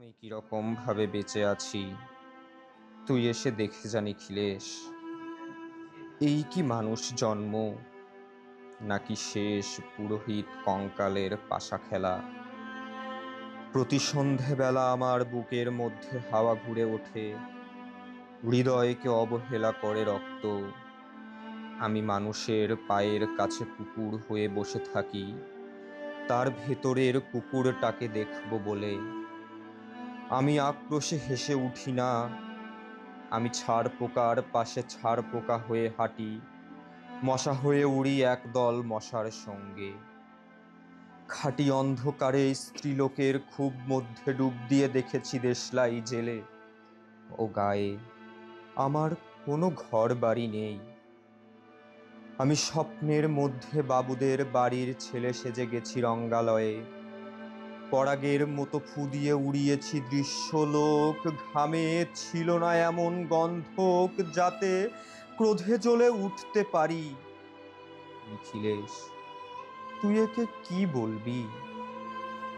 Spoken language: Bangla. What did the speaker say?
আমি কীরকম ভাবে বেঁচে আছি? তুই এসে দেখে জানি খিলেশ। এই কি মানুষ জন্ম? নাকি শেষ পুরোহিত কঙ্কালের পাশা খেলা? প্রতি সন্ধেবেলা আমার বুকের মধ্যে হাওয়া ঘুরে ওঠে। হৃদয়কে অবহেলা করে রক্ত। আমি মানুষের পায়ের কাছে কুকুর হয়ে বসে থাকি। তার ভেতরের কুকুরটাকে দেখব বলে আমি আক্রোশে হেসে উঠি না। আমি ছাড় পোকার পাশে ছাড় পোকা হয়ে হাঁটি। মশা হয়ে উড়ি একদল মশার সঙ্গে। খাঁটি অন্ধকারে স্ত্রীলোকের খুব মধ্যে ডুব দিয়ে দেখেছি দেশলাই জেলে। ও গায়ে, আমার কোনো ঘর বাড়ি নেই। আমি স্বপ্নের মধ্যে বাবুদের বাড়ির ছেলে সেজে গেছি রঙ্গালয়ে। পরাগের মতো ফুদিয়ে উড়িয়েছি দৃশ্যলোক। ঘামে ছিল না এমন গন্ধক যাতে ক্রোধে জ্বলে উঠতে পারি। তুই একে কি বলবি?